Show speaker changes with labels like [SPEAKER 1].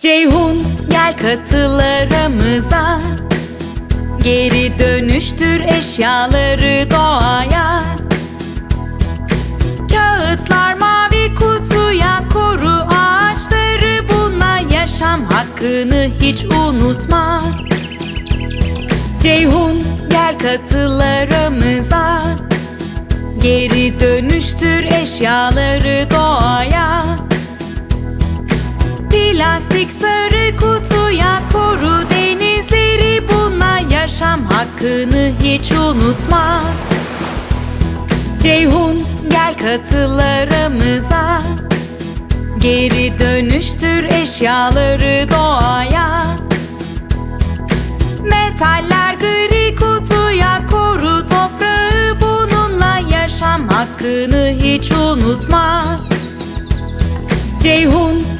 [SPEAKER 1] Ceyhun gel katıl aramıza Geri dönüştür eşyaları doğaya. Kağıtlar mavi kutuya koru ağaçları. Bununla yaşam hakkını hiç unutma. Ceyhun gel katıl aramıza Geri dönüştür eşyaları doğaya Plastik sarı kutuya koru denizleri Bununla yaşam hakkını hiç unutma. Ceyhun gel katıl aramıza Geri dönüştür eşyaları doğaya. Metaller gri kutuya koru toprağı Bununla yaşam hakkını hiç unutma. Ceyhun